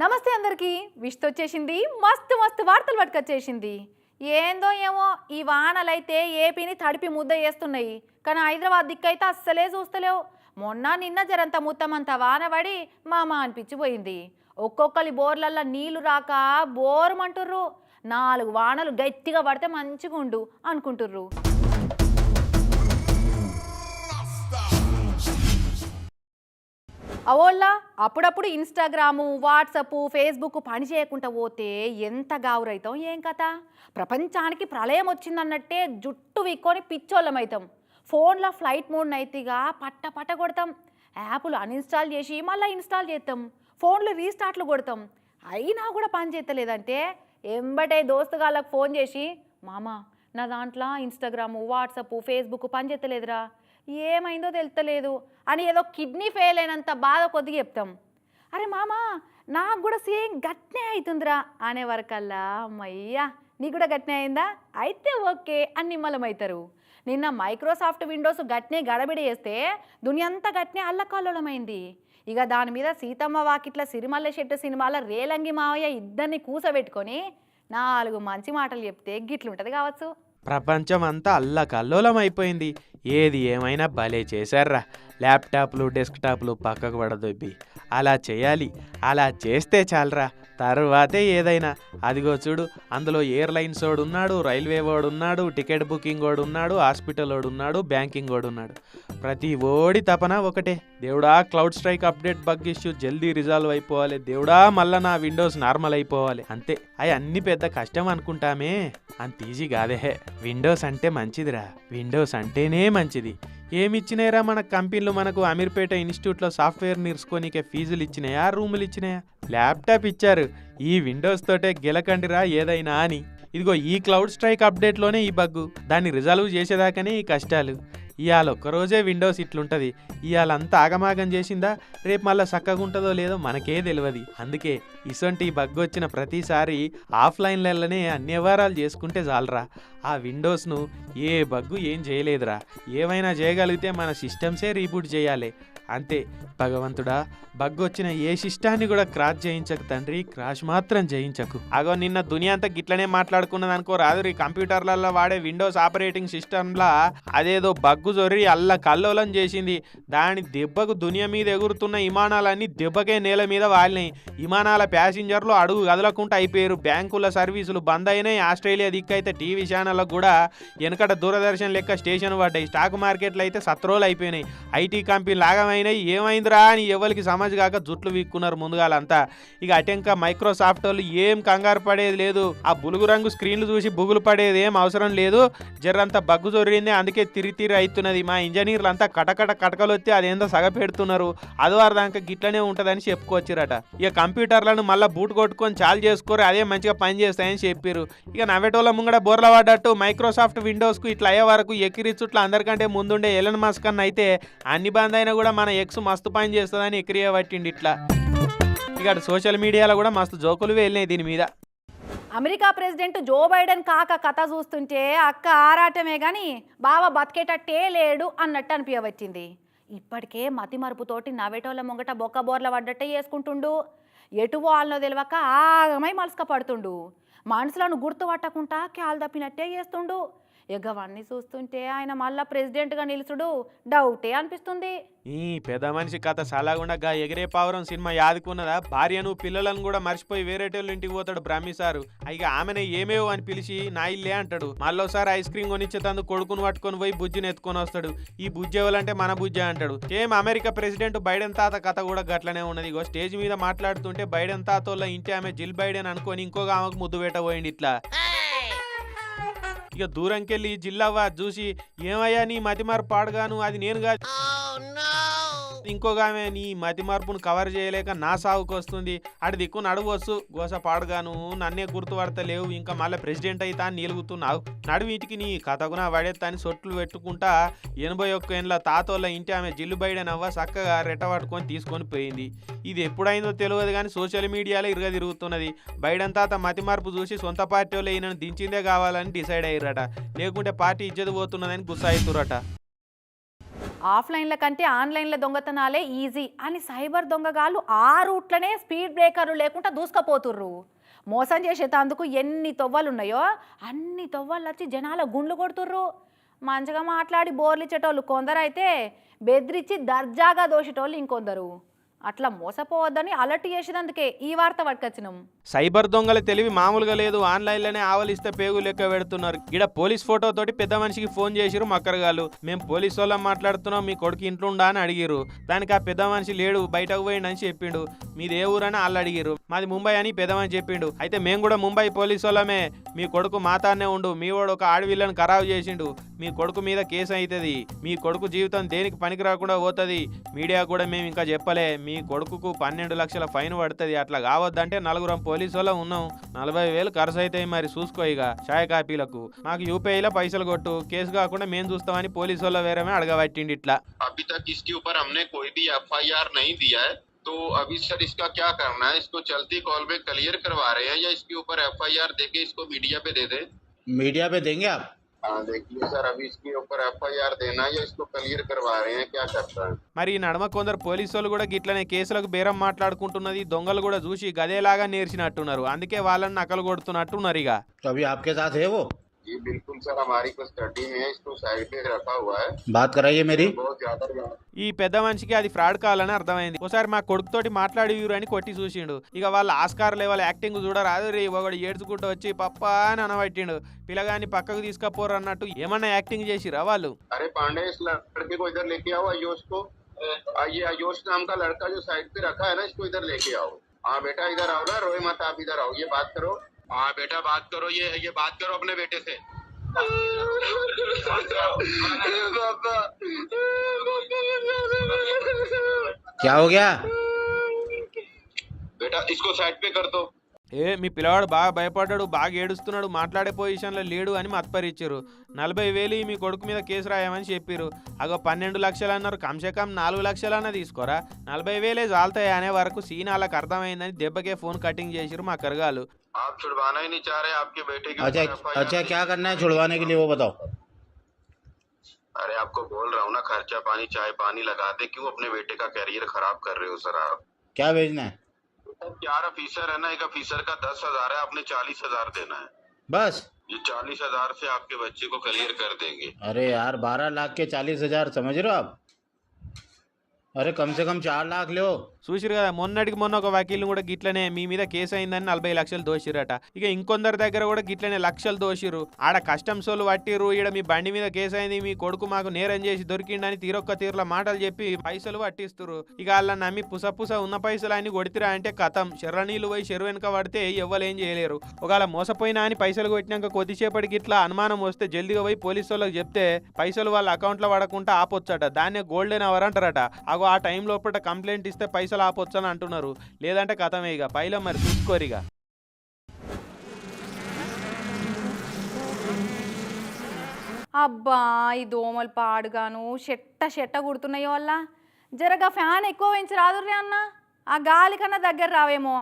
నమస్తే అందరికీ. విష్తు వచ్చేసింది. మస్తు మస్తు వార్తలు పట్టుకొచ్చేసింది. ఏందో ఏమో ఈ వానలైతే ఏపీని తడిపి ముద్ద చేస్తున్నాయి. కానీ హైదరాబాద్ దిక్కైతే అస్సలే చూస్తలేవు. మొన్న నిన్న జరంత ముత్తమంత వాన పడి మామ అనిపించిపోయింది. ఒక్కొక్కరి బోర్లల్లో నీళ్ళు రాక బోరమంటుర్రు. నాలుగు వానలు గట్టిగా పడితే మంచిగా ఉండు అనుకుంటుర్రు. అవోళ్ళ అప్పుడప్పుడు ఇన్స్టాగ్రాము వాట్సప్ ఫేస్బుక్ పని చేయకుండా పోతే ఎంత గావురైతాం ఏం కథ? ప్రపంచానికి ప్రళయం వచ్చిందన్నట్టే జుట్టు విక్కొని పిచ్చోళ్ళమవుతాం ఫోన్లో ఫ్లైట్ మోడ్ నైతిగా పట్ట పట్ట కొడతాం. యాప్లు అన్ఇన్స్టాల్ చేసి మళ్ళీ ఇన్స్టాల్ చేస్తాం ఫోన్లు రీస్టార్ట్లు కొడతాం. అయినా కూడా పని చేస్తలేదంటే ఎంబటే దోస్తుగాళ్ళకు ఫోన్ చేసి మామ నా దాంట్లో ఇన్స్టాగ్రాము వాట్సప్ ఫేస్బుక్ పని చేస్తలేదురా ఏమైందో తెలుస్తలేదు అని ఏదో కిడ్నీ ఫెయిల్ అయినంత బాధ కొద్దిగా చెప్తాం. అరే మామ నాకు కూడా సేమ్ గట్నే అవుతుందిరా అనే వరకల్లా అమ్మయ్యా నీకు కూడా గట్నే అయిందా? అయితే ఓకే అని నిమ్మలమవుతారు నిన్న మైక్రోసాఫ్ట్ విండోస్ గట్నే గడబిడి చేస్తే దునియంతా గట్నే అల్లకల్లోలమైంది. ఇక దాని మీద సీతమ్మ వాకిట్ల సిరిమల్ల శెట్టు సినిమాల రేలంగి మావయ్య ఇద్దరిని కూసబెట్టుకొని నాలుగు మంచి మాటలు చెప్తే గిట్లుంటది కావచ్చు. ప్రపంచం అంతా అల్లకల్లోలం అయిపోయింది ఏది ఏమైనా భలే చేశారా ల్యాప్టాప్లు డెస్క్టాప్లు పక్కకు పడదొబ్బి అలా చేయాలి. అలా చేస్తే చాలరా. తర్వాతే ఏదైనా. అదిగో చూడు అందులో ఎయిర్లైన్స్ వాడు ఉన్నాడు రైల్వే వాడు ఉన్నాడు టికెట్ బుకింగ్ వాడు ఉన్నాడు హాస్పిటల్ వాడు ఉన్నాడు బ్యాంకింగ్ వాడు ఉన్నాడు ప్రతి ఓడి తపన ఒకటే. దేవుడా cloud strike update bug issue జల్దీ రిజాల్వ్ అయిపోవాలి. దేవుడా మళ్ళా నా విండోస్ నార్మల్ అయిపోవాలి. అంతే. అవి అన్ని పెద్ద కష్టం అనుకుంటామే. అంత ఈజీ కాదే. విండోస్ అంటే మంచిదిరా. విండోస్ అంటేనే మంచిది. ఏమిచ్చినాయరా మన కంపెనీలు మనకు అమీర్పేట ఇన్స్టిట్యూట్లో సాఫ్ట్వేర్ నేర్చుకోనికే ఫీజులు ఇచ్చినాయా రూములు ఇచ్చినాయా? ల్యాప్టాప్ ఇచ్చారు. ఈ విండోస్ తోటే గెలకండిరా ఏదైనా అని. ఇదిగో ఈ క్లౌడ్ స్ట్రైక్ అప్డేట్లోనే ఈ బగ్గు. దాన్ని రిజాల్వ్ చేసేదాకానే ఈ కష్టాలు. ఇవాళ ఒక్కరోజే విండోస్ ఇట్లుంటుంది. ఇవాళ అంతా ఆగమాగం చేసిందా? రేపు మళ్ళీ చక్కగా ఉంటుందో లేదో మనకే తెలియదు అందుకే ఇసొంటి ఈ బగ్ వచ్చిన ప్రతిసారి ఆఫ్లైన్లలోనే అన్ని వ్యవహారాలు చేసుకుంటే చాలరా. ఆ విండోస్ను ఏ బగ్గు ఏం చేయలేదురా. ఏమైనా చేయగలిగితే మన సిస్టమ్సే రీబూట్ చేయాలి. అంతే భగవంతుడా బగ్గొచ్చిన వచ్చిన ఏ శిష్టాన్ని కూడా క్రాస్ చేయించకు తండ్రి క్రాష్ మాత్రం చేయించకు. అగో నిన్న దునియా అంతా గిట్లనే మాట్లాడుకున్నది అనుకో రాదు ఈ కంప్యూటర్లలో వాడే విండోస్ ఆపరేటింగ్ సిస్టమ్లా అదేదో బగ్గు జొర్రి అల్ల కల్లోలం చేసింది. దాని దెబ్బకు దునియా మీద ఎగురుతున్న విమానాలన్నీ దెబ్బకే నేల మీద వాలినాయి. విమానాల ప్యాసింజర్లు అడుగు కదలకుండా అయిపోయారు. బ్యాంకుల సర్వీసులు బంద్ అయినాయి. ఆస్ట్రేలియా దిక్కైతే టీవీ ఛానళ్ళకు కూడా వెనకట దూరదర్శన్ లెక్క స్టేషన్ పడ్డాయి. స్టాక్ మార్కెట్లు అయితే సత్రోలు అయిపోయినాయి. ఐటీ కంపెనీ లాగమైనాయి ఏమైందిరా అని ఎవరికి సమాజ్ కాక జుట్లు వీక్కున్నారు ముందుగాలంతా. ఇక అటెంక మైక్రోసాఫ్ట్ వాళ్ళు ఏం కంగారు పడేది లేదు. ఆ బులుగు రంగు స్క్రీన్లు చూసి బుగులు పడేది ఏం అవసరం లేదు. జర్రంతా బగ్గు జొరింది అందుకే తిరిగి తిరిగి అవుతున్నది మా ఇంజనీర్లు అంతా కటకట కటకలు వచ్చి అదేందో సగ పెడుతున్నారు. అదివారు దాకా గిట్లనే ఉంటుందని చెప్పుకొచ్చిరట. ఇక కంప్యూటర్లను మళ్ళీ బూట్ కొట్టుకొని చాలు చేసుకోరు అదే మంచిగా పని చేస్తాయని చెప్పారు ఇక నవ్వేటోళ్ళ ముంగడ బోర్ల పడ్డట్టు మైక్రోసాఫ్ట్ విండోస్కు ఇట్లా అయ్యే వరకు ఎక్కిరిచుట్ల అందరికంటే ముందుండే ఎలన్ మస్క్ అన్న అయితే అన్ని బంద్ అయినా కూడా మన ఎక్స్ మస్తు పని చేస్తుందని ఎక్రియ పట్టిండి ఇట్లా. ఇక సోషల్ మీడియాలో కూడా మస్తు జోకులు వెళ్ళినాయి దీని మీద. అమెరికా ప్రెసిడెంట్ జో బైడెన్ కాక కథ చూస్తుంటే అక్క ఆరాటమే గాని బావ బతికేటట్టే లేడు అన్నట్టు అనిపించవచ్చింది ఇప్పటికే మతి మరుపుతోటి నవ్వేటోళ్ళ ముంగట బొక్క బోర్ల పడ్డట్టే చేసుకుంటుండు. ఎటు వాళ్ళనో తెలియక ఆగమై మలసక పడుతుండు మనసులను గుర్తుపట్టకుండా క్యాలు తప్పినట్టే చేస్తుండు. ఎగవన్నీ చూస్తుంటే ఆయన మళ్ళా ప్రెసిడెంట్గా నిలుచుడు. డౌటే అనిపిస్తుంది. ఈ పెద్ద మనిషి కథ సలాగుండగా ఎగిరే పావురం సినిమా యాదుకున్నదా? భార్యను పిల్లలను కూడా మర్చిపోయి వేరేటోళ్ళ ఇంటికి పోతాడు బ్రాహ్మి సారు. ఇక ఆమెనే ఏమేవో అని పిలిచి నా ఇల్లే అంటాడు. మళ్ళోసారి ఐస్ క్రీమ్ కొనిచ్చేతందుకు కొడుకును పట్టుకొని పోయి బుజ్జిని ఎత్తుకొని వస్తాడు. ఈ బుజ్జి ఎవరంటే మన బుజ్జి అంటాడు. సేమ్ అమెరికా ప్రెసిడెంట్ బైడెన్ తాత కథ కూడా గట్లనే ఉన్నది. ఇగో స్టేజ్ మీద మాట్లాడుతుంటే బైడెన్ తాతోళ్ళ ఇంటి ఆమె జిల్ బైడెన్ అనుకొని ఇంకొక ఆమెకు ముద్దు పెట్టబోయింది ఇట్లా. ఇక దూరంకెళ్ళి జిల్లావా చూసి ఏమయ్యా నీ మతిమారు పాడగాను అది నేను కాదు. Oh, ఇంకొక ఆమె నీ మతి మార్పును కవర్ చేయలేక నా సాగుకు వస్తుంది. అటు దిక్కు నడువచ్చు గోస పాడుగాను. నన్నే గుర్తుపడతలేవు. ఇంకా మళ్ళీ ప్రెసిడెంట్ అయితా అని నిలుగుతున్నావు. నడువీటికి నీ కథకున పడేత్తాని సొట్లు పెట్టుకుంటా ఎనభై ఒక్క ఏళ్ళ తాతోళ్ళ ఇంటి ఆమె జిల్లు బయడనవ్వ చక్కగా రెట్ట పట్టుకొని తీసుకొని పోయింది. ఇది ఎప్పుడైందో తెలియదు కానీ సోషల్ మీడియాలో ఇరుగ తిరుగుతున్నది. బైడెన్ తాత మతి మార్పు చూసి సొంత పార్టీ వాళ్ళు ఈయనను దించిందే కావాలని డిసైడ్ అయ్యారట లేకుంటే పార్టీ ఇజ్జత పోతున్నదని గుస్సా అవుతురట ఆఫ్లైన్ల కంటే ఆన్లైన్ల దొంగతనాలే ఈజీ అని సైబర్ దొంగగాళ్ళు ఆ రూట్లనే స్పీడ్ బ్రేకర్లు లేకుండా దూసుకపోతుర్రు. మోసం చేసేటందుకు ఎన్ని తొవ్వలు ఉన్నాయో అన్ని తొవ్వలు వచ్చి జనాల గుండ్లు కొడుతుర్రు. మంచిగా మాట్లాడి బోర్లు ఇచ్చేటోళ్ళు కొందరైతే బెదిరించి దర్జాగా దోషేటోళ్ళు ఇంకొందరు. అట్లా మోసపోవద్దని అలర్ట్ చేసేదందుకే ఈ వార్త పట్టుకొచ్చినాం. సైబర్ దొంగల తెలివి మామూలుగా లేదు ఆన్లైన్లోనే ఆవలిస్తే పేగు లెక్క పెడుతున్నారు. ఇక్కడ పోలీస్ ఫోటో తోటి పెద్ద మనిషికి ఫోన్ చేసిరు మక్కరగాళ్ళు. మేము పోలీస్ వాళ్ళం మాట్లాడుతున్నాం మీ కొడుకు ఇంట్లో ఉండా అని అడిగిరు దానికి ఆ పెద్ద మనిషి లేడు బయటకు పోయిండు అని చెప్పిండు. మీది ఏ ఊరని వాళ్ళు అడిగిరు మాది ముంబై అని పెద్ద మనిషి చెప్పిండు. అయితే మేము కూడా ముంబై పోలీస్ వాళ్ళమే. మీ కొడుకు మాతానే ఉండు మీ వాడు ఒక ఆడవిల్లను ఖరాబు చేసిండు. మీ కొడుకు మీద కేసు అవుతుంది మీ కొడుకు జీవితం దేనికి పనికి రాకుండా పోతుంది? మీడియా కూడా మేము ఇంకా చెప్పలే. మీ కొడుకుకు పన్నెండు లక్షల ఫైన్ పడుతుంది అట్లా కావద్దంటే నలుగురం పోలీసు వాళ్ళం ఉన్నాం నలభై వేలు ఖర్చు అవుతాయి మరి చూసుకో ఇక ఛాయ్ కాపీలకు మాకు యూపీఐలో పైసలు కొట్టు కేసు కాకుండా మేము చూస్తామని పోలీసు వాళ్ళ వేరేమే అడగబట్టిండి ఇట్లా अभी तक इसके ऊपर हमने कोई भी एफआईआर नहीं दिया है तो अभी सर इसका क्या करना है इसको चलती कॉल में क्लियर करवा रहे हैं या इसके ऊपर एफआईआर देके इसको मीडिया पे दे दें मीडिया पे देंगे आप हाँ देखिए सर अभी इसके ऊपर एफआईआर देना है या इसको क्लियर करवा रहे हैं क्या करता है మరి ఈ నడమ కొందరు పోలీసు వాళ్ళు కూడా గిట్లనే కేసులకు బేరం మాట్లాడుకుంటున్నది దొంగలు కూడా చూసి గదేలాగా నేర్చినట్టున్నారు అందుకే వాళ్ళని నకలు కొడుతున్నట్టున్నారు ఇక तो अभी आपके साथ है वो ये बिल्कुल सर हमारी कस्टडी में है इसको साइड पे रखा हुआ है बात कराइए मेरी बहुत ज्यादा ఈ పెద్ద మనిషికి అది ఫ్రాడ్ కావాలని అర్థమైంది ఒకసారి మా కొడుకుతోటి మాట్లాడి అని కొట్టి చూసిండు ఇక వాళ్ళ ఆస్కార్ లెవెల్ యాక్టింగ్ చూడరాదు రే ఒకడు ఏడ్చుకుంటూ వచ్చి పప్ప అని అనబట్టిండు పిల్లగాని పక్కకు తీసుకపోరు అన్నట్టు ఏమన్నా యాక్టింగ్ చేసిరా వాళ్ళు अरे पांडे इस लड़के को इधर लेके आओ आयोश को आ, ये आयोश नाम का लड़का जो साइड पे रखा है ना इसको इधर लेके आओ हाँ बेटा इधर आओ ना रोए मत आप इधर आओ ये बात करो हाँ बेटा बात करो ये ये बात करो अपने बेटे से क्या हो गया बेटा इसको साइड पे कर दो ఏ మీ పిల్లవాడు బాగా భయపడ్డాడు బాగా ఏడుస్తున్నాడు మాట్లాడే పొజిషన్లో లేడు అని మత్పరిచ్చారు నలభై వేలు ఈ మీ కొడుకు మీద కేసు రాయమని చెప్పారు అగో పన్నెండు లక్షలు అన్నారు కమ్సే కమ్ నాలుగు లక్షలన్నా తీసుకోరా నలభై వేలే చాలుతాయి అనే వరకు సీన్ వాళ్ళకి అర్థమైందని దెబ్బకే ఫోన్ కటింగ్ చేసిరు మా కరగాలు आप छुड़वाना ही नहीं चाह रहे आपके बेटे के अच्छा अच्छा क्या करना है छुड़वाने के लिए वो बताओ। अरे आपको बोल रहा हूँ ना खर्चा पानी चाय पानी लगा दे क्यों अपने बेटे का कैरियर खराब कर रहे हो सर आप? क्या भेजना है? चार ऑफिसर है ना एक ऑफिसर का दस हज़ार है आपने चालीस हज़ार देना है। बस। ये चालीस हज़ार से आपके बच्चे को क्लियर कर देंगे। अरे यार बारह लाख के चालीस हज़ार समझ रहे हो आप? అరే కమ్సే కమ్ చార్ లాఖ లేవు చూసిరు కదా మొన్నటికి మొన్న ఒక వకీల్ని కూడా గిట్లనే మీ మీద కేసు అయిందని నలభై లక్షలు దోషిరట ఇక ఇంకొందరి దగ్గర కూడా గిట్లనే లక్షలు దోషిరు ఆడ కస్టమ్స్ వాళ్ళు పట్టిరు ఈడ మీ బండి మీద కేసు అయింది మీ కొడుకు మాకు నేరం చేసి దొరికిండని తీరొక్క తీరుల మాటలు చెప్పి పైసలు పట్టిస్తురు ఇక వాళ్ళ నమ్మి పుసపుస ఉన్న పైసలు అని కొడితిరా అంటే కథం. శర్రనీళ్ళు పోయి చెరువు వెనుక పడితే ఎవ్వలేం చేయలేరు. ఒకవేళ మోసపోయినా అని పైసలు కొట్టినాక కొద్దిసేపటికి ఇట్లా అనుమానం వస్తే జల్దిగా పోయి పోలీసు వాళ్ళకి చెప్తే పైసలు వాళ్ళ అకౌంట్లో పడకుండా ఆపొచ్చట. దాన్నే గోల్డెన్ అవర్ అంటారట. అగో ఆ టైం లోపల కంప్లైంట్ ఇస్తే పైసలు ఆపొచ్చు అని అంటున్నారు. లేదంటే కథమే ఇక. పైలో మరి చూసుకోరిగా అబ్బా ఈ దోమలు పాడుగాను చెట్ట చెట్ట కుడుతున్నాయి వల్ల జరగా ఫ్యాన్ ఎక్కువ పెంచి రాదుర్రే అన్న. ఆ గాలి కన్నా దగ్గర రావేమో.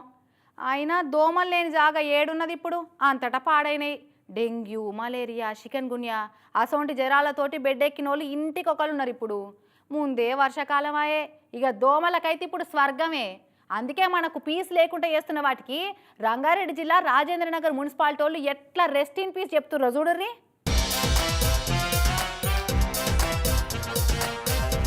అయినా దోమలు లేని జాగా ఏడున్నది ఇప్పుడు. అంతటా పాడైనాయి. డెంగ్యూ మలేరియా చికెన్ గున్యా అసొంటి జ్వరాలతోటి బెడ్ ఎక్కిన వాళ్ళు ఇంటికి ఒకళ్ళు ఉన్నారు ఇప్పుడు. ముందే వర్షాకాలం అయ్యే ఇక దోమలకైతే ఇప్పుడు స్వర్గమే. అందుకే మనకు పీస్ లేకుండా చేస్తున్న వాటికి రంగారెడ్డి జిల్లా రాజేంద్రనగర్ మున్సిపాలిటీ వాళ్ళు ఎట్లా రెస్ట్ ఇన్ పీస్ చెప్తున్నారు చూడర్రీ.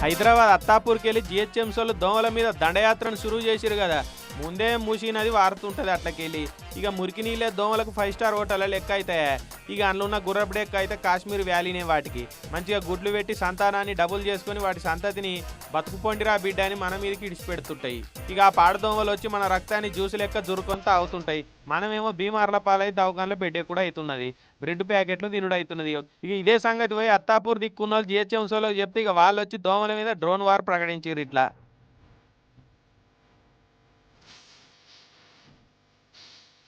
హైదరాబాద్ అత్తాపూర్కి వెళ్ళి జిహెచ్ఎంసీ వాళ్ళు దోమల మీద దండయాత్రను సురువు చేసిరు కదా. ముందే మూసీ నది వారుతుంటుంది అట్లకెళ్ళి. ఇక మురికి నీళ్ళే దోమలకు ఫైవ్ స్టార్ హోటల్ లెక్క అవుతాయి ఇక అందులో ఉన్న గుర్రపు అయితే కాశ్మీర్ వ్యాలీనే వాటికి. మంచిగా గుడ్లు పెట్టి సంతానాన్ని డబుల్ చేసుకొని వాటి సంతతిని బతుకుపోండిరా బిడ్డ అని మన మీదకి ఇడిచిపెడుతుంటాయి. ఇక ఆ పాడదోమలు వచ్చి మన రక్తాన్ని జ్యూస్ లెక్క జురుకొంత అవుతుంటాయి. మనమేమో బీమార్ల పాలై దవకాన్లో పెట్టే కూడా అవుతున్నది. బ్రెడ్ ప్యాకెట్లు తినుడు అవుతున్నది ఇక ఇదే సంగతి పోయి అత్తాపూర్ దిక్కున్న వాళ్ళు జిహెచ్ఎంసీలో చెప్తే ఇక వాళ్ళు వచ్చి దోమల మీద డ్రోన్ వార్ ప్రకటించారు ఇట్లా.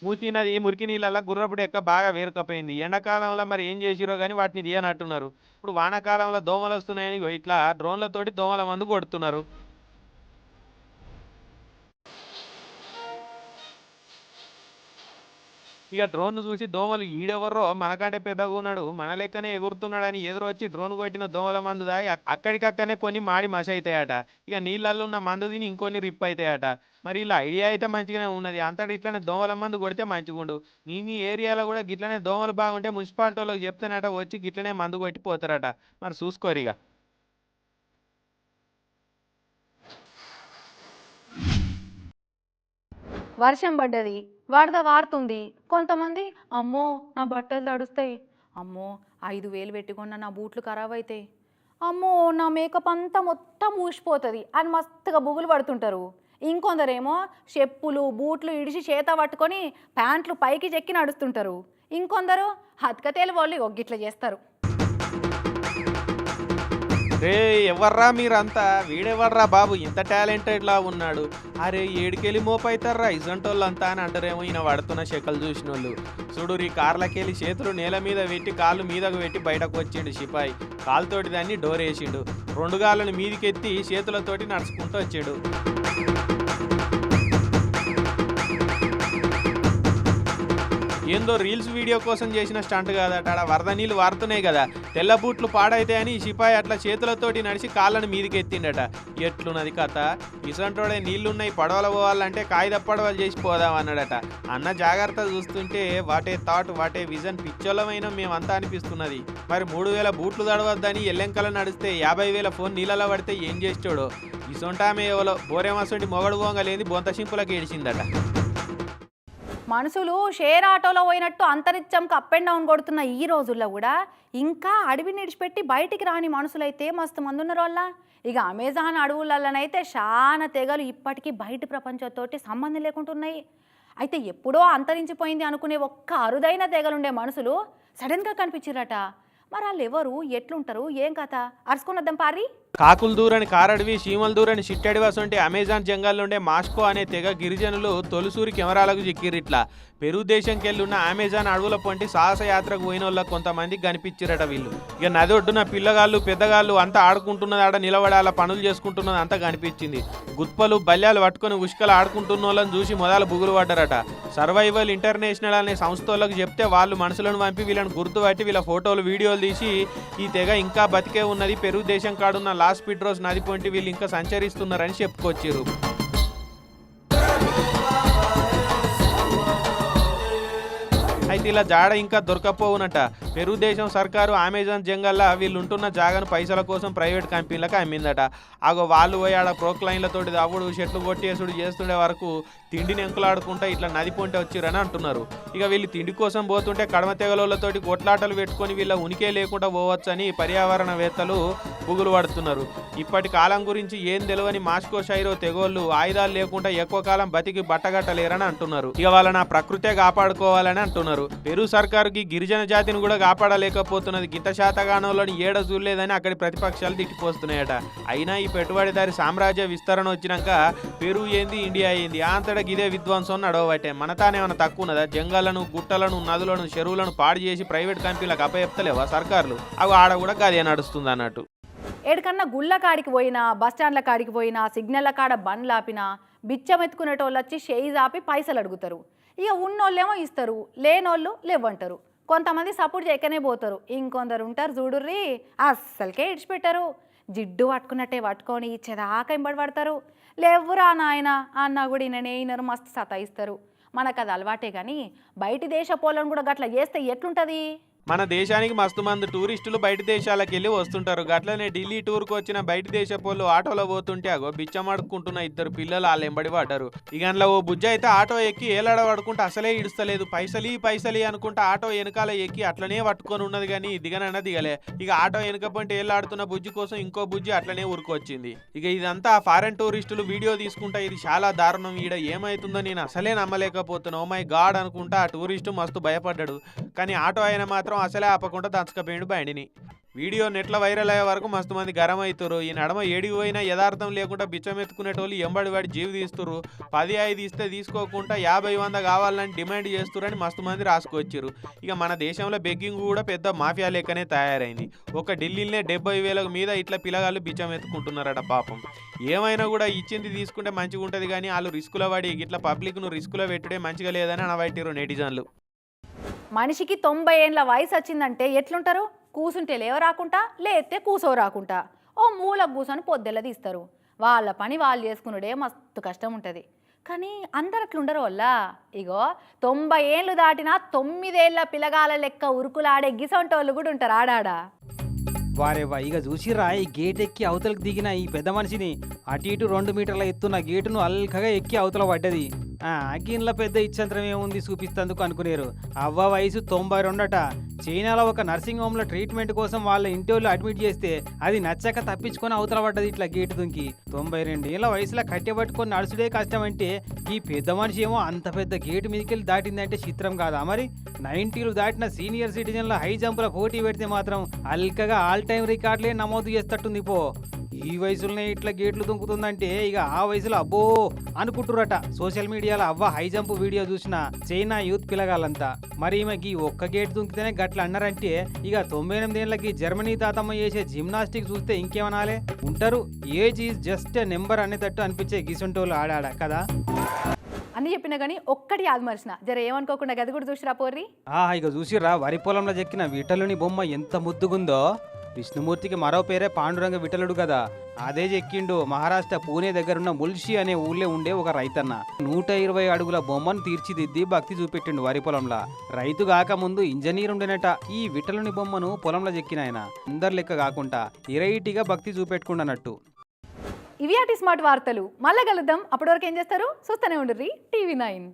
మూసి నది మురికి నీళ్ళల్లో గుర్రపుడు ఎక్క బాగా వేరుకపోయింది ఎండాకాలంలో మరి ఏం చేసిరో కానీ వాటిని తీయనట్టున్నారు. ఇప్పుడు వానాకాలంలో దోమలు వస్తున్నాయని ఇట్లా డ్రోన్లతోటి దోమల మందు కొడుతున్నారు. ఇక డ్రోన్ చూసి దోమలు ఈడెవర్రో మనకంటే పెద్దగా ఉన్నాడు. మన లెక్కనే ఎగురుతున్నాడని ఎదురు వచ్చి డ్రోన్ కొట్టిన దోమల మందు దాగి అక్- అక్కడికక్కనే కొన్ని మాడి మస అవుతాయట ఇక నీళ్ళల్లో ఉన్న మందు తిని ఇంకొన్ని రిప్ అవుతాయట మరి ఇలా ఐడియా అయితే మంచిగానే ఉన్నది. అంతటి ఇట్లనే దోమల మందు కొడితే మంచిగుండు నీ నీ ఏరియాలో కూడా గిట్లనే దోమలు బాగుంటే మున్సిపాలిటీ వాళ్ళకి చెప్తేనట వచ్చి గిట్లనే మందు కొట్టి పోతారట. మరి చూసుకోరు ఇక వర్షం పడ్డది వరద వారుతుంది. కొంతమంది అమ్మో నా బట్టలు తడుస్తాయి. అమ్మో ఐదు వేలు పెట్టుకున్న నా బూట్లు ఖరాబ్ అవుతాయి అమ్మో నా మేకప్ అంతా మొత్తం ఊసిపోతుంది. అని మస్తుగా బుగులు పడుతుంటారు. ఇంకొందరేమో చెప్పులు బూట్లు ఇడిచి చేత పట్టుకొని ప్యాంట్లు పైకి చెక్కి నడుస్తుంటారు. ఇంకొందరు హతకతేలు వాళ్ళు ఒగ్గిట్ల చేస్తారు. రే ఎవర్రా మీరంతా? వీడెవర్రా బాబు? ఇంత టాలెంటెడ్ లా ఉన్నాడు. అరే ఏడికెళ్ళి మోపైతారా ఇజంటోళ్ళంతా అని అంటారేమో ఈయన పడుతున్న శకలు చూసిన వాళ్ళు చూడు ఈ కార్లకెళ్ళి చేతులు నేల మీద పెట్టి కాళ్ళు మీదకు పెట్టి బయటకు వచ్చిండు సిపాయి. కాలుతోటి దాన్ని డోరేసిండు. రెండు కాళ్ళని మీదికెత్తి చేతులతోటి నడుచుకుంటూ వచ్చాడు. ఏందో రీల్స్ వీడియో కోసం చేసిన స్టంట్ కాదట. ఆడ వరద నీళ్ళు వారుతున్నాయి కదా. తెల్ల బూట్లు పాడైతాయని ఈ సిపాయి అట్లా చేతులతోటి నడిచి కాళ్ళని మీదికెత్తిండట. ఎట్లున్నది కథ? ఇసంటోడే నీళ్ళున్నాయి పడవలు పోవాలంటే కాగిత పడవలు చేసి పోదాం అన్నాడట. అన్న జాగ్రత్త చూస్తుంటే what a thought what a vision పిచ్చోళమైన మేమంతా అనిపిస్తున్నది. మరి మూడు వేల బూట్లు తడవద్దని ఎల్లెంకల నడిస్తే యాభై వేల ఫోన్ నీళ్ళలో పడితే ఏం చేస్తాడో ఇసొంటామే ఎవలో? బోరేమసంటి మొగడు పోంగలేంది బొంత సింపులకి ఏడిచిందట. మనుషులు షేర్ ఆటోలో పోయినట్టు అంతరిత్యంకి అప్ అండ్ డౌన్ కొడుతున్న ఈ రోజుల్లో కూడా ఇంకా అడవిని విడిచిపెట్టి బయటికి రాని మనుషులైతే మస్తు మంది ఉన్నారోళ్ళ వాళ్ళ. ఇక అమెజాన్ అడవులలోనైతే చాలా తెగలు ఇప్పటికీ బయట ప్రపంచంతోటి సంబంధం లేకుంటున్నాయి అయితే ఎప్పుడో అంతరించిపోయింది అనుకునే ఒక్క అరుదైన తెగలుండే మనుషులు సడన్గా కనిపించిరట మరి వాళ్ళు ఎవరు ఎట్లుంటారు? ఏం కథ? అరుచుకున్నద్దాం పారి కాకులు దూరని కారడివి చీమలు దూరని చిట్టడివి వంటి అమెజాన్ జంగాల్లోండే మాస్కో అనే తెగ గిరిజనులు తొలిసూరి కెమెరాలకు చిక్కిరిట్లా పెరు దేశంకెళ్ళున్న అమెజాన్ అడవుల పొంటి సాహస యాత్రకు పోయిన వాళ్ళకి కొంతమంది కనిపించిరట వీళ్ళు. ఇక నది ఒడ్డున పిల్లగాళ్ళు పెద్దగాళ్ళు అంతా ఆడుకుంటున్నది ఆడ నిలబడాల పనులు చేసుకుంటున్నది అంతా కనిపించింది. గుత్పలు బల్యాలు పట్టుకొని ఉష్కలు ఆడుకుంటున్న వాళ్ళని చూసి మొదలు బుగులు పడ్డారట. సర్వైవల్ ఇంటర్నేషనల్ అనే సంస్థ వాళ్ళకి చెప్తే వాళ్ళు మనుషులను పంపి వీళ్ళని గుర్తుపట్టి వీళ్ళ ఫోటోలు వీడియోలు తీసి ఈ తెగ ఇంకా బతికే ఉన్నది పెరుగు దేశం కాడున్న లాస్ పిడ్రోస్ నది పొంటి వీళ్ళు ఇంకా సంచరిస్తున్నారని చెప్పుకొచ్చారు అయితే ఇలా జాడ ఇంకా దొరకపోవునట. పెరుగు దేశం సర్కారు అమెజాన్ జంగల్లా వీళ్ళు ఉంటున్న జాగను పైసల కోసం ప్రైవేట్ కంపెనీలకు అమ్మిందట. ఆగో వాళ్ళు పోయి ఆడ ప్రోక్లైన్లతోటి అవ్వడు చెట్లు కొట్టేసుడు చేస్తుండే వరకు తిండిని ఎంకులాడుకుంటా ఇట్లా నది పొంటే వచ్చిరని అంటున్నారు. ఇక వీళ్ళు తిండి కోసం పోతుంటే కడమ తెగలతోటి కొట్లాటలు పెట్టుకొని వీళ్ళ ఉనికే లేకుండా పోవచ్చని పర్యావరణవేత్తలు పుగులు పడుతున్నారు. ఇప్పటి కాలం గురించి ఏం తెలియని మాస్కో షైరో తెగోళ్ళు ఆయుధాలు లేకుండా ఎక్కువ కాలం బతికి బట్టగట్టలేరని అంటున్నారు. ఇక వాళ్ళ నా ప్రకృతే కాపాడుకోవాలని అంటున్నారు. పెరు సర్కారుకి గిరిజన జాతిని కూడా కాపాడలేకపోతున్నది గింత శాతగానంలోని ఏడ చూడలేదని అక్కడి ప్రతిపక్షాలు తిట్టిపోస్తున్నాయట. అయినా ఈ పెట్టుబడిదారి సామ్రాజ్య విస్తరణ వచ్చినాక పెరు ఏంది ఇండియా ఏంది? అంతటా ఇదే విధ్వంసం నడవబట్టే. మన తానేమన్నా తక్కువ ఉన్నదా? జంగలను గుట్టలను నదులను చెరువులను పాడు చేసి ప్రైవేట్ కంపెనీలకు అప్పచెప్తలేవా సర్కార్లు? అవి ఆడ కూడా గదే నడుస్తుంది అన్నట్టు. ఏడికన్నా గుళ్ళ కాడికి పోయినా బస్ స్టాండ్ల కాడికి పోయినా సిగ్నల్ల కాడ బండ్లు ఆపినా బిచ్చం ఎత్తుకునేటోళ్ళు వచ్చి షేజ్ ఆపి పైసలు అడుగుతారు ఇక ఉన్నోళ్ళేమో ఇస్తారు లేనోళ్ళు లేవంటారు. కొంతమంది సపోర్ట్ చేయకనే పోతారు. ఇంకొందరు ఉంటారు చూడుర్రి అస్సలకే ఇడిచిపెట్టారు. జిడ్డు పట్టుకున్నట్టే పట్టుకొని చెదాక ఇంబడి పడతారు. లేవురా నాయన అన్నా కూడా ఈయన ఈయనరు మస్తు సతాయిస్తారు. మనకు అది అలవాటే కానీ బయటి దేశ పోలను కూడా గట్లా చేస్తే ఎట్లుంటుంది? మన దేశానికి మస్తు మంది టూరిస్టులు బయట దేశాలకు వెళ్ళి వస్తుంటారు. గట్లనే ఢిల్లీ టూర్కి వచ్చిన బయట దేశపోళ్ళు ఆటోలో పోతుంటే అగో బిచ్చమడుకుంటున్న ఇద్దరు పిల్లలు వాళ్ళు ఎంబడి పడ్డారు. ఇక అందులో ఓ బుజ్జ అయితే ఆటో ఎక్కి ఏలాడ పడుకుంటే అసలే ఇడుస్తలేదు. పైసలి పైసలి అనుకుంటే ఆటో వెనకాల ఎక్కి అట్లనే పట్టుకొని ఉన్నది కానీ దిగనన్నా దిగలే. ఇక ఆటో వెనక పంటే ఏలాడుతున్న బుజ్జి కోసం ఇంకో బుజ్జి అట్లనే ఊరుకొచ్చింది. ఇక ఇదంతా ఫారెన్ టూరిస్టులు వీడియో తీసుకుంటా ఇది చాలా దారుణం. ఈడ ఏమైతుందో నేను అసలే నమ్మలేకపోతున్నా. ఓ మై గాడ్ అనుకుంటా ఆ టూరిస్టు మస్తు భయపడ్డాడు. కానీ ఆటో అయిన మాత్రం అసలే ఆపకుండా దంచకపోయిండు బండిని. వీడియో నెట్ల వైరల్ అయ్యే వరకు మస్తు మంది గరం అవుతారు ఈ నడమ ఏడికి పోయినా యథార్థం లేకుండా బిచ్చం ఎత్తుకునేటోళ్ళు ఎంబడి వాడి జీవి తీస్తురు పది ఐదు ఇస్తే తీసుకోకుండా యాభై వంద కావాలని డిమాండ్ చేస్తురని మస్తు మంది రాసుకొచ్చారు ఇక మన దేశంలో బెగ్గింగ్ కూడా పెద్ద మాఫియా లెక్కనే తయారైంది. ఒక ఢిల్లీలోనే డెబ్బై వేల మీద ఇట్లా పిల్లగాళ్ళు బిచ్చం ఎత్తుకుంటున్నారట పాపం. ఏమైనా కూడా ఇచ్చింది తీసుకుంటే మంచిగా ఉంటుంది కానీ వాళ్ళు రిస్కులో పడి ఇట్లా పబ్లిక్ను రిస్కులో పెట్టుడే మంచిగా లేదని అనబట్టిరు నెటిజన్లు. మనిషికి తొంభై ఏండ్ల వయసు వచ్చిందంటే ఎట్లుంటారు? కూసుంటే లేవ రాకుండా లేతే కూసో రాకుండా ఓ మూల కూసొని పొద్దెల తీస్తారు. వాళ్ళ పని వాళ్ళు చేసుకునుడే మస్తు కష్టం ఉంటుంది కానీ అందరు అట్లుండరు వల్ల? ఇగో తొంభై ఏళ్ళు దాటినా తొమ్మిదేళ్ళ పిల్లగాల లెక్క ఉరుకులాడే గిసంటోళ్ళు కూడా ఉంటారు ఆడాడా. వారేవా ఇక చూసిరా ఈ గేట్ ఎక్కి అవతలకు దిగిన ఈ పెద్ద మనిషిని అటు ఇటు రెండు మీటర్ల ఎత్తున్న గేటును అల్కగా ఎక్కి అవతల పడ్డది. ఆ పెద్ద ఇచ్చంతరం ఏముంది చూపిస్తందుకు అనుకునేరు. అవ్వ వయసు తొంభై రెండట. చైనాలో ఒక నర్సింగ్ హోమ్లో ట్రీట్మెంట్ కోసం వాళ్ళ ఇంటి వాళ్ళు అడ్మిట్ చేస్తే అది నచ్చక తప్పించుకొని అవతల పడ్డది ఇట్లా గేటు దుంకి. తొంభై రెండేళ్ళ వయసులో కట్టెబట్టుకొని నడుచుడే కష్టం అంటే ఈ పెద్ద మనిషి ఏమో అంత పెద్ద గేటు మీదకెళ్ళి దాటిందంటే చిత్రం కాదా మరి? నైన్టీలు దాటిన సీనియర్ సిటిజన్ల హై జంపుల పోటీ పెడితే మాత్రం అల్కగా ఆల్ టైమ్ రికార్డులే నమోదు చేస్తట్టుంది పో. ఈ వయసులోనే ఇట్లా గేట్లు దుంకుతుందంటే ఇక ఆ వయసులో అబ్బో అనుకుంటురట సోషల్ మీడియాలో అవ్వ హై జంప్ వీడియో చూసిన చైనా యూత్ పిలగాలంతా మరి ఈమెకి ఒక్క గేట్ దుంకితేనే గట్ల అన్నారంటే ఇక తొంభై ఎనిమిదేళ్ళకి జర్మనీ తాతమ్మ చేసే జిమ్నాస్టిక్ చూస్తే ఇంకేమనాలే? ఉంటారు. ఏజ్ ఈజ్ జస్ట్ నెంబర్ అనేటట్టు అనిపించే గిసొంటోళ్ళు ఆడాడ కదా? అని చెప్పినా కానీ ఒక్కటి ఆదిమర్చిన జర ఏమనుకోకుండా గది కూడా చూసిరా పోర్రి? ఆ ఇక చూసిర్రా. వరి పొలంలో చెక్కిన విఠలుని బొమ్మ ఎంత ముద్దుగుందో. విష్ణుమూర్తికి మరో పేరే పాండురంగ విఠలుడు కదా. అదే చెక్కిండు. మహారాష్ట్ర పూణే దగ్గరున్న ముల్షి అనే ఊళ్ళో ఉండే ఒక రైతన్న. నూట ఇరవై అడుగుల బొమ్మను తీర్చిదిద్ది భక్తి చూపెట్టిండు వరి పొలంలో. రైతు కాకముందు ఇంజనీర్ ఉండేనట ఈ విఠలుని బొమ్మను పొలంలో చెక్కిన ఆయన. అందరు లెక్క కాకుండా ఇరైటిగా భక్తి చూపెట్టుకుండనట్టు. ఇవి అటి స్మార్ట్ వార్తలు. మళ్ళీ కలుద్దాం. అప్పటివరకు ఏం చేస్తారు? చూస్తూనే ఉండుర్రి. TV nine.